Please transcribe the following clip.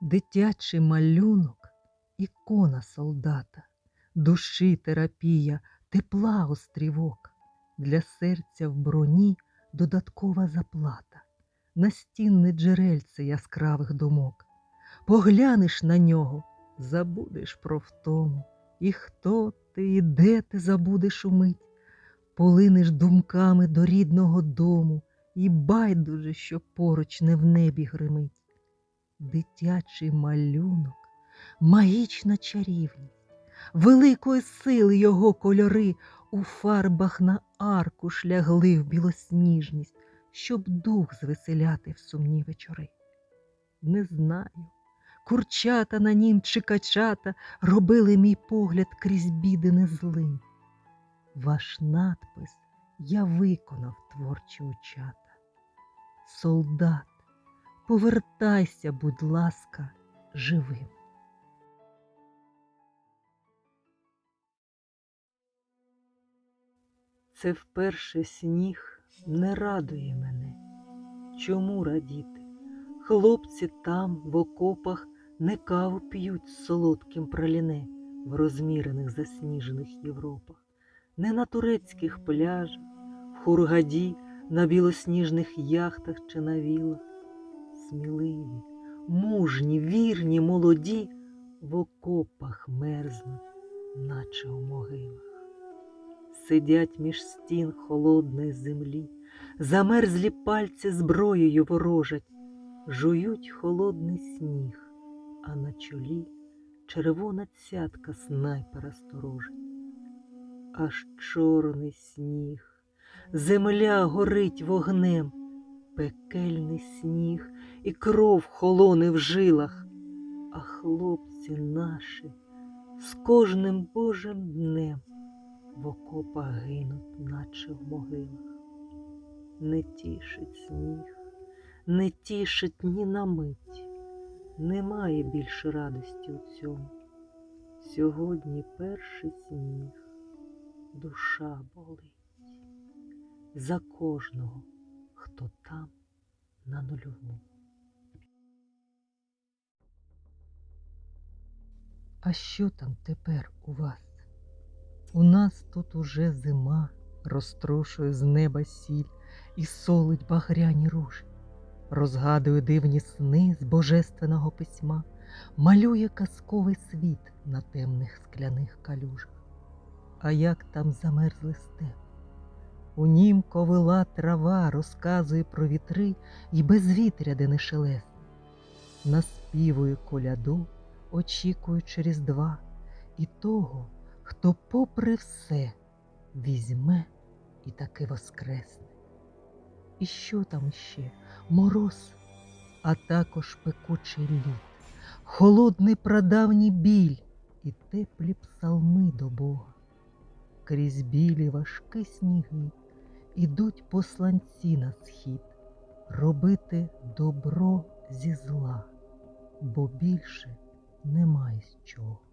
Дитячий малюнок, ікона солдата, душі терапія, тепла острівок, для серця в броні додаткова заплата, настінне джерельце яскравих думок. Поглянеш на нього, забудеш про втому, і хто ти, і де ти забудеш умить, полинеш думками до рідного дому, і байдуже, що поруч не в небі гримить. Дитячий малюнок, магічна чарівність, великої сили його кольори у фарбах на аркуш лягли в білосніжність, щоб дух звеселяти в сумні вечори. Не знаю, курчата на нім чи качата робили мій погляд крізь біди незлим. Ваш надпис я виконав творчі учата. Солдат, повертайся, будь ласка, живим. Це вперше сніг не радує мене. Чому радіти? Хлопці там, в окопах, не каву п'ють солодким праліне в розмірених засніжених Європах, не на турецьких пляжах, в Хургаді, на білосніжних яхтах чи на вілах. Сміливі, мужні, вірні, молоді в окопах мерзнуть, наче у могилах. Сидять між стін холодної землі, замерзлі пальці зброєю ворожать, жують холодний сніг, а на чолі червона цятка снайпера сторожить. Аж чорний сніг, земля горить вогнем, пекельний сніг і кров холоне в жилах, а хлопці наші з кожним божим днем в окопах гинуть, наче в могилах. Не тішить сніг, не тішить ні на мить, немає більше радості у цьому. Сьогодні перший сніг, душа болить за кожного, хто там на нульовому. А що там тепер у вас? У нас тут уже зима розтрошує з неба сіль і солить багряні ружі, розгадує дивні сни з божественного письма, малює казковий світ на темних скляних калюжах. А як там замерзли степ? У нім ковила трава розказує про вітри і безвітря, де не шелесне. Наспівує коляду, очікуючи різдва, і того, хто попри все візьме і таки воскресне. І що там ще? Мороз, а також пекучий лід, холодний прадавній біль і теплі псалми до Бога. Крізь білі важкі сніги ідуть посланці на схід робити добро зі зла, бо більше немає з чого.